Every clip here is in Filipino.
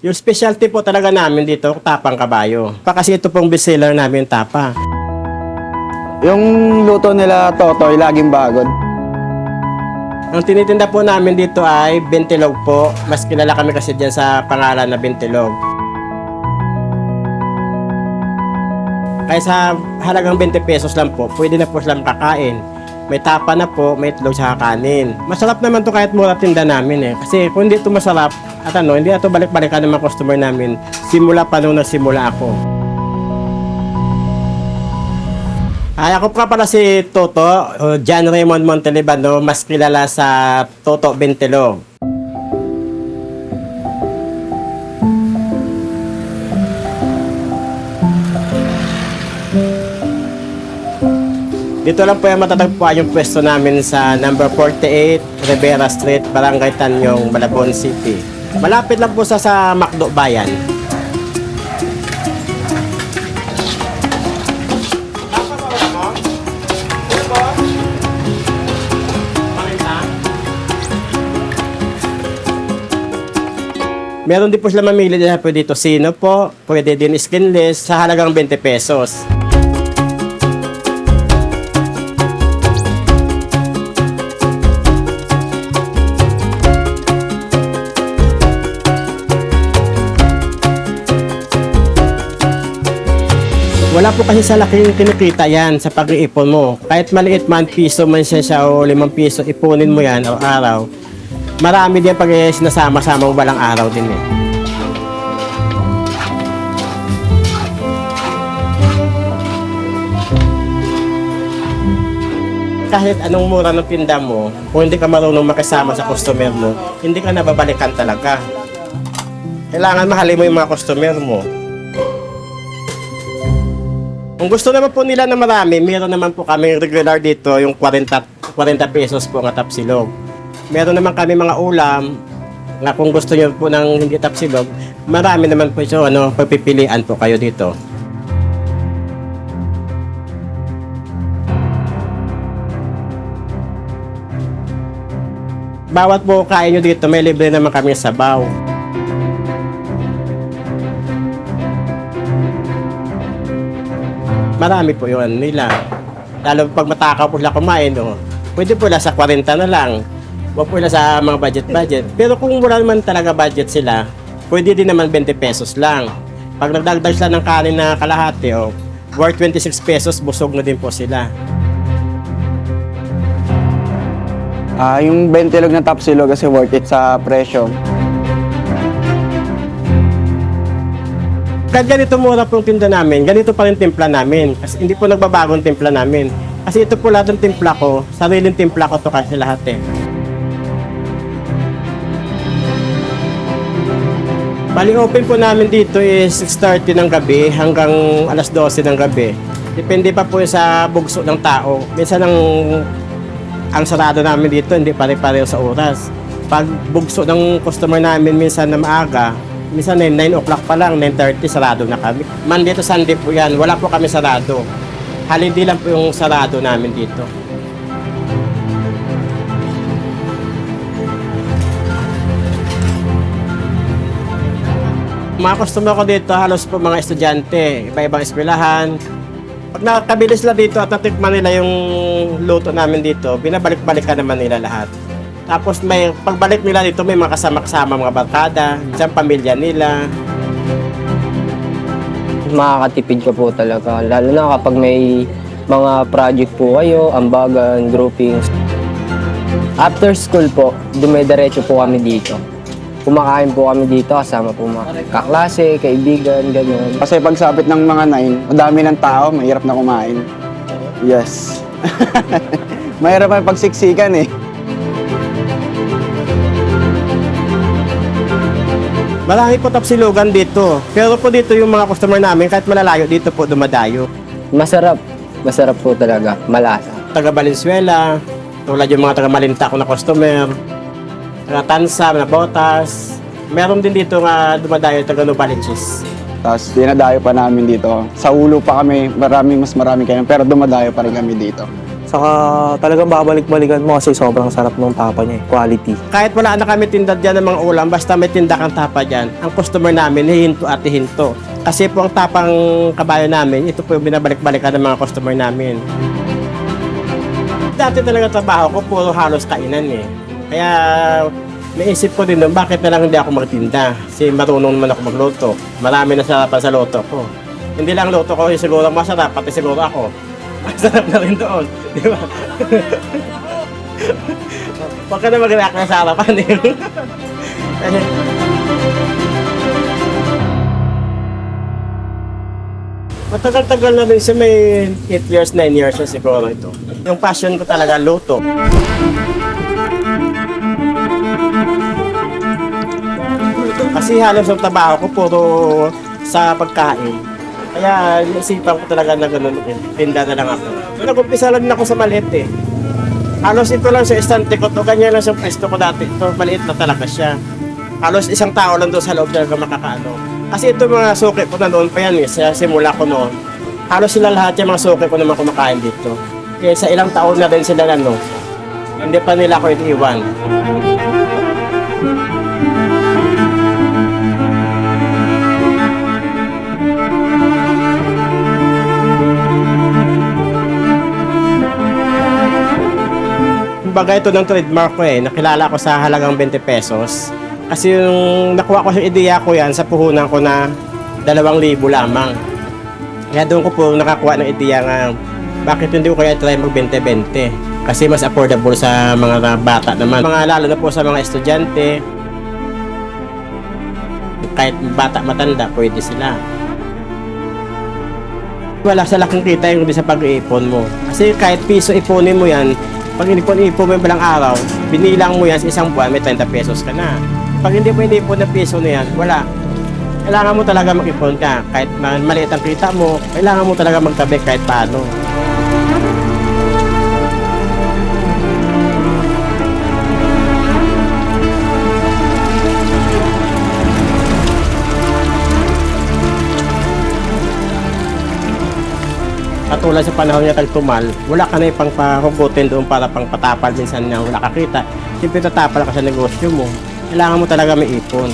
Yung specialty po talaga namin dito, tapang kabayo. Pa kasi ito pong bestseller namin, tapa. Yung luto nila Totoy, laging bago. Ang tinitinda po namin dito ay bentilog po. Mas kilala kami kasi dyan sa pangalan na bentilog. Kaya sa halagang 20 pesos lang po, pwede na po silang kakain. May tapa na po, may itlog sa kanin. Masarap naman to kahit mura tinda namin eh. Kasi kung hindi ito masarap, at ano, hindi na ito balik-balikan ng mga customer namin simula pa nung nagsimula ako. Ay, ako pa pala si Toto, John Raymond Montelibano, mas kilala sa Toto Bentelog. Dito lang po yung matatagpuan yung pwesto namin sa number 48 Rivera Street, Barangay Tanyong, Malabon City. Malapit lang po sa sa Macdo Bayan. Meron din po sila mamili dyan pwede dito sino po, pwede din skinless sa halagang 20 pesos. Wala po kasi sa laking kinikita yan sa pag-iipon mo. Kahit maliit man, piso man siya siya o limang piso, ipunin mo yan araw-araw. Marami din pag eh, sinasama-sama mo balang araw din eh. kahit anong mura ng tinda mo, kung hindi ka marunong makisama sa customer mo, hindi ka nababalikan talaga. Kailangan mahalin mo yung mga customer mo. Kung gusto naman po nila na marami, meron naman po kami regular dito, yung 40, 40 pesos po ang tapsilog. Meron naman kami mga ulam, na kung gusto niyo po ng hindi tapsilog, marami naman po ito, ano, pagpipilian po kayo dito. Bawat po kain nyo dito, may libre naman kami sabaw. Marami po yun nila. Lalo pag matakaw po sila kumain, oh, pwede po sa 40 na lang. Huwag po sa mga budget-budget. Pero kung wala naman talaga budget sila, pwede din naman 20 pesos lang. Pag nagdagdag sila ng kanin na kalahati, oh, worth 26 pesos, busog na din po sila. Ah, yung bentilog na tapsilog kasi worth it sa presyo. Kahit ganito mura po yung tinda namin, ganito pa rin timpla namin. Kasi hindi po nagbabago ang timpla namin. Kasi ito po lahat ng timpla ko, sariling timpla ko to kasi lahat eh. Bali open po namin dito is 6.30 ng gabi hanggang alas 12 ng gabi. Depende pa po sa bugso ng tao. Minsan ang ang sarado namin dito hindi pare-pareho sa oras. Pag bugso ng customer namin minsan na maaga, minsan na 9 o'clock pa lang, 9.30 sarado na kami. Monday to Sunday po yan, wala po kami sarado. Holiday lang po yung sarado namin dito. Mga customer ko dito, halos po mga estudyante, iba-ibang eskwelahan. Pag nakakabili sila dito at natikman nila yung luto namin dito, binabalik-balikan naman nila lahat. Tapos may pagbalik nila dito may mga kasama-kasama mga barkada, isang pamilya nila. makakatipid ka po talaga. Lalo na kapag may mga project po kayo, ambagan, groupings. After school po, dumidiretso po kami dito. Kumakain po kami dito kasama po mga kaklase, kaibigan, ganyan. Kasi pagsapit ng mga nine, madami ng tao, mahirap na kumain. Yes. mahirap ang pagsiksikan eh. Marami po tapsilugan dito. Pero po dito yung mga customer namin, kahit malalayo, dito po dumadayo. Masarap. Masarap po talaga. Malasa. Taga Valenzuela, tulad yung mga taga Malinta ko na customer, taga Tansa, na Botas. Meron din dito nga dumadayo taga Novaliches. Tapos dinadayo pa namin dito. Sa ulo pa kami, maraming mas marami kayo, pero dumadayo pa rin kami dito. Saka talagang babalik-balikan mo kasi sobrang sarap ng tapa niya eh. Quality. Kahit wala na kami tinda dyan ng mga ulam, basta may tinda kang tapa dyan, ang customer namin, hihinto at hihinto. Kasi po ang tapang kabayo namin, ito po yung binabalik-balikan ng mga customer namin. Dati talaga trabaho ko, puro halos kainan eh. Kaya naisip ko din doon, bakit na lang hindi ako magtinda? Kasi marunong naman ako magluto. Marami na sarapan sa luto ko. Hindi lang luto ko yung siguro masarap, pati siguro ako. Masarap na rin doon. Di ba? Huwag ka na mag-react na sa harapan eh. Matagal-tagal na rin siya, may 8 years, 9 years na siguro ito. Yung passion ko talaga, luto. Kasi halos ang trabaho ko puro sa pagkain. Kaya naisipan ko talaga na gano'n, tinda na lang ako. Nag-umpisa lang ako sa maliit eh. Halos ito lang sa estante ko to, ganyan lang sa pwesto ko dati. Ito, maliit na talaga siya. Halos isang tao lang doon sa loob talaga makakaano. Kasi ito mga suki ko na noon pa yan eh, sa simula ko noon. Halos sila lahat yung mga suki ko naman kumakain dito. Kaya sa ilang taon na din sila ano, hindi pa nila ako iniiwan. Kumbaga ito ng trademark ko eh. Nakilala ko sa halagang 20 pesos. Kasi yung nakuha ko yung ideya ko yan sa puhunan ko na 2,000 lamang. Kaya doon ko po nakakuha ng ideya nga bakit hindi ko kaya try mag 20-20 kasi mas affordable sa mga bata naman. Mga lalo na po sa mga estudyante, kahit bata matanda, pwede sila. Wala sa laking kita yung sa pag-iipon mo. Kasi kahit piso ipunin mo yan, pag inipon-ipon mo yung balang araw, binilang mo yan sa isang buwan, may 30 pesos ka na. Pag hindi mo inipon ng piso na yan, wala. Kailangan mo talaga mag-ipon ka. Kahit ma- maliit ang kita mo, kailangan mo talaga magtabi kahit paano. Katulad sa panahon niya tagtumal, wala ka na ipang pahugutin doon para pang patapal minsan na wala kakita. Siyempre tatapal ka sa negosyo mo. Kailangan mo talaga may ipon.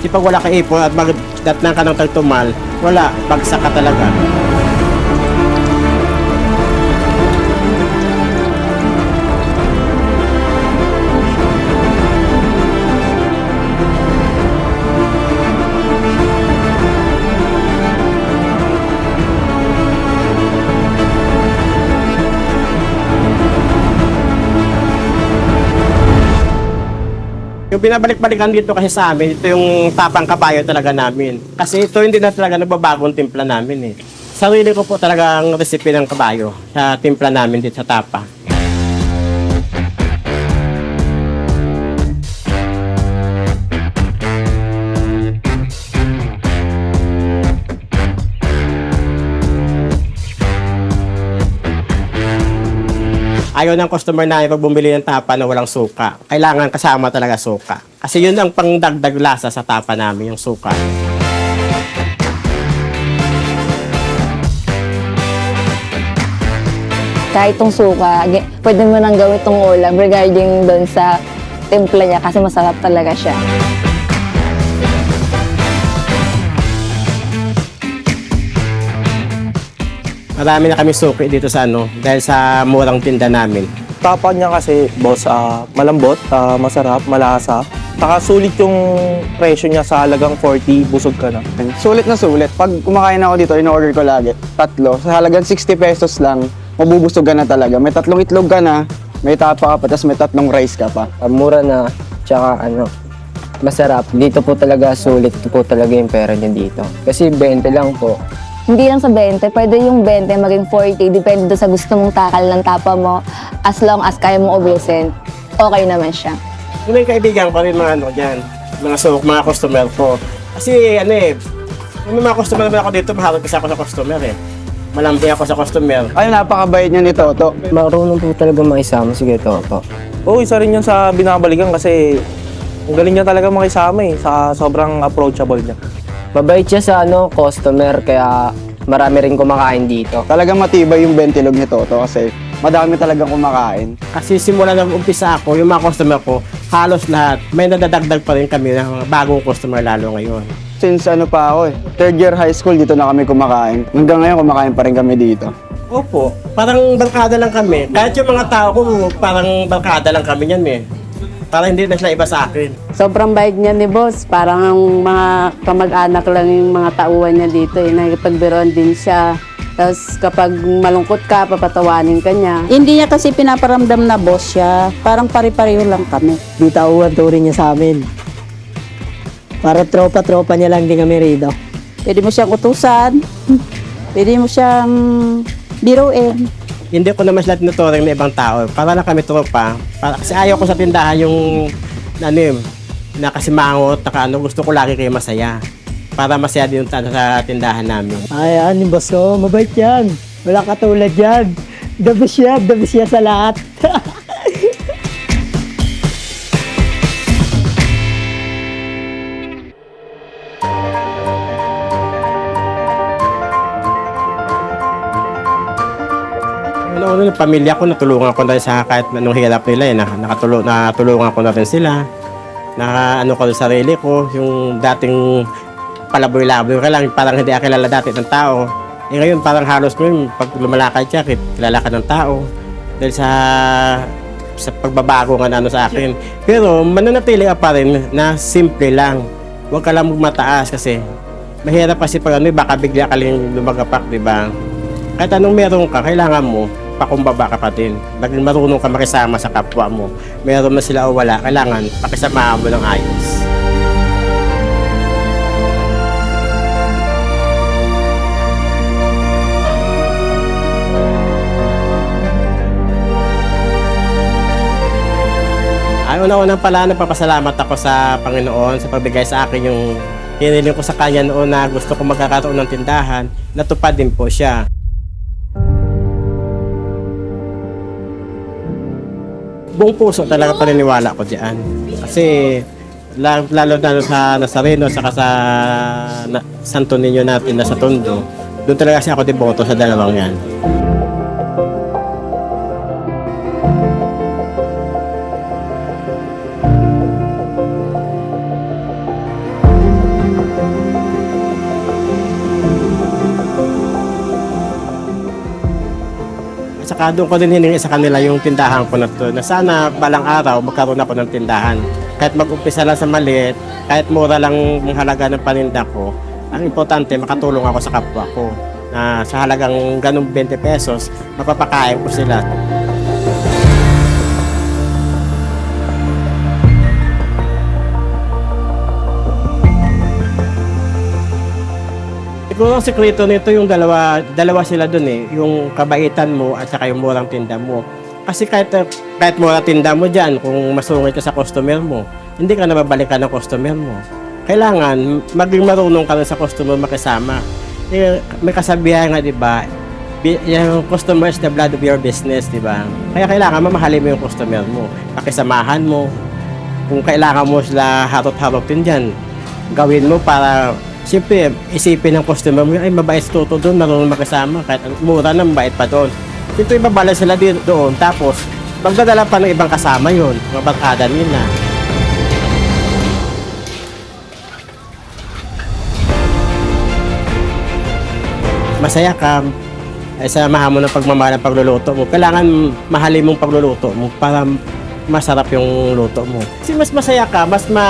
Kasi pag wala ka ipon at magdatnan ka ng tagtumal, wala, bagsak ka talaga. Yung binabalik-balikan dito kasi sa amin, ito yung tapang kabayo talaga namin. Kasi ito hindi na talaga nagbabagong timpla namin eh. Sarili ko po talaga ang recipe ng kabayo sa timpla namin dito sa tapa. Ayaw ng customer namin pag bumili ng tapa na walang suka. Kailangan kasama talaga suka. Kasi yun ang pangdagdag lasa sa tapa namin, yung suka. kahit tong suka, pwede mo nang gawin tong ulam regarding doon sa timpla niya kasi masarap talaga siya. Marami na kami suki dito sa ano, dahil sa murang tinda namin. Tapa niya kasi, boss, ah, malambot, ah, masarap, malasa. Saka sulit yung presyo niya sa halagang 40, busog ka na. Sulit na sulit. Pag kumakain ako dito, in-order ko lagi. Tatlo. Sa halagang 60 pesos lang, mabubusog ka na talaga. May tatlong itlog ka na, may tapa ka pa, tapos may tatlong rice ka pa. Ah, mura na, tsaka ano, masarap. Dito po talaga sulit po talaga yung pera niya dito. Kasi 20 lang po. Hindi lang sa 20, pwede yung 20 maging 40, depende doon sa gusto mong takal ng tapa mo. As long as kaya mong ubusin, okay naman siya. Yung may kaibigan ko rin mga ano dyan, mga suk, mga customer ko. Kasi ano eh, may mga customer naman ako dito, maharap kasi ako sa customer eh. Malambi ako sa customer. Ay, napakabait niya ni Toto. Marunong po talaga makisama. Sige, Toto. Oo, isa rin yun sa binabalikan kasi ang galing niya talaga makisama eh, sa sobrang approachable niya. Mabait siya sa ano, customer, kaya marami rin kumakain dito. Talagang matibay yung bentilog ni Toto kasi madami talagang kumakain. Kasi simula nang umpisa ako, yung mga customer ko, halos lahat, may nadadagdag pa rin kami ng mga bagong customer lalo ngayon. Since ano pa ako eh, third year high school, dito na kami kumakain. Hanggang ngayon, kumakain pa rin kami dito. Opo, parang barkada lang kami. Kahit yung mga tao ko, parang barkada lang kami yan eh. Parang hindi na sila iba sa akin. Sobrang bait niya ni boss. Parang ang mga kamag-anak lang yung mga tauhan niya dito. Eh. Nakikipagbiroan din siya. Tapos kapag malungkot ka, papatawanin ka niya. Hindi niya kasi pinaparamdam na boss siya. Parang pare-pareho lang kami. Di tauhan turing niya sa amin. Para tropa-tropa niya lang din kami rito. Pwede mo siyang utusan. Pwede mo siyang biruin. Hindi ko naman sila tinuturing na ibang tao. Para lang kami tropa. Para, kasi ayaw ko sa tindahan yung, ano yun, na kasi mangot, naka, ano, gusto ko lagi kayo masaya. Para masaya din yung tao sa tindahan namin. Ay, ano boss ko, mabait yan. Wala katulad yan. The best yan, the best yan sa lahat. yung pamilya ko, natulungan ko na sa kahit anong hirap nila eh. Na, nakatulong, natulungan ko na rin sila. Na ano ko rin sarili ko, yung dating palaboy-laboy ka lang, parang hindi ako kilala dati ng tao. Eh ngayon, parang halos yun, pag lumalakad kit- kilala ka ng tao. Dahil sa sa pagbabago nga ano sa akin. Pero mananatili ka pa rin na simple lang. Huwag ka lang magmataas kasi mahirap kasi pag ano, eh, baka bigla ka lang lumagapak, di ba? Kahit anong meron ka, kailangan mo, pakumbaba ka pa din. Maging marunong ka makisama sa kapwa mo. Meron na sila o wala, kailangan pakisamahan mo ng ayos. Ay, una-unang pala, nagpapasalamat ako sa Panginoon sa pagbigay sa akin yung hiniling ko sa Kanya noon na gusto ko magkakaroon ng tindahan. Natupad din po siya. Buong puso talaga paniniwala ko diyan. Kasi la- lalo na sa Nazareno saka sa na, Santo Niño natin na sa Tondo, doon talaga kasi ako deboto sa dalawang yan. Saka doon ko din hiningi sa kanila yung tindahan ko na to. Na sana balang araw magkaroon ako ng tindahan. Kahit mag-umpisa lang sa maliit, kahit mura lang ang halaga ng paninda ko, ang importante makatulong ako sa kapwa ko. Na sa halagang ganong 20 pesos, mapapakain ko sila. Siguro ang sekreto nito yung dalawa, dalawa sila dun eh. Yung kabaitan mo at saka yung murang tinda mo. Kasi kahit, kahit mura tinda mo dyan, kung masungit ka sa customer mo, hindi ka na babalikan ng customer mo. Kailangan maging marunong ka rin sa customer makisama. Eh, may kasabihan nga, di ba? Yung customer is the blood of your business, di ba? Kaya kailangan mamahalin mo yung customer mo. Pakisamahan mo. Kung kailangan mo sila harot-harotin dyan, gawin mo para Siyempre, isipin ng customer mo, ay mabait to to doon, marunong makisama, kahit mura na mabait pa doon. Siyempre, ibabala sila din doon, tapos magdadala pa ng ibang kasama yon mga barkada nila. Masaya ka, ay samahan mo ng pagmamahal ng pagluluto mo. Kailangan mahalin mong pagluluto mo para masarap yung luto mo. Kasi mas masaya ka, mas ma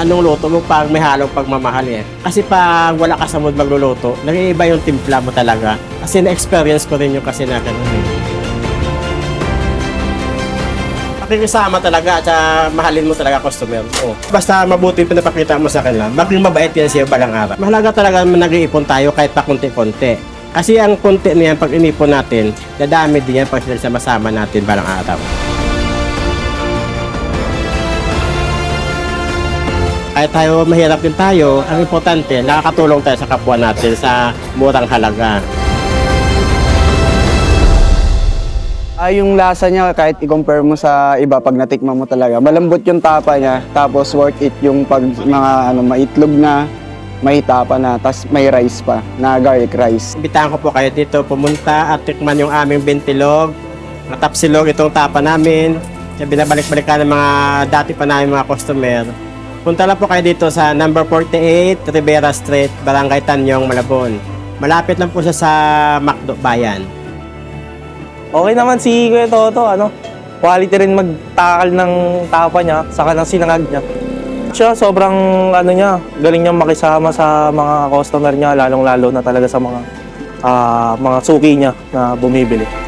anong luto mo pag may halong pagmamahal eh. Kasi pag wala ka sa mood magluluto, nag-iiba yung timpla mo talaga. Kasi na-experience ko rin yung kasi na ganun eh. Pakikisama talaga at ah, mahalin mo talaga customer mo. Basta mabuti yung pinapakita mo sa kanila, maging mabait yan siya balang araw. Mahalaga talaga na nag-iipon tayo kahit pa konti-konti. Kasi ang konti na yan, pag inipon natin, dadami din yan pag sama natin balang araw. Kahit tayo mahirap din tayo, ang importante, nakakatulong tayo sa kapwa natin sa murang halaga. Ah, yung lasa niya, kahit i-compare mo sa iba, pag natikman mo talaga, malambot yung tapa niya, tapos worth it yung pag mga ano, maitlog na, may tapa na, tas may rice pa, na garlic rice. Imbitahan ko po kayo dito pumunta at tikman yung aming bintilog Mga tapsilog itong tapa namin. Kaya binabalik-balikan ng mga dati pa namin mga customer. Punta lang po kayo dito sa number 48 Rivera Street, Barangay Tanyong, Malabon. Malapit lang po siya sa Macdo Bayan. Okay naman si Kuya Toto, ano, quality rin magtakal ng tapa niya, saka ng sinangag niya. Siya, sobrang ano niya, galing niya makisama sa mga customer niya, lalong-lalo na talaga sa mga ah, mga suki niya na bumibili.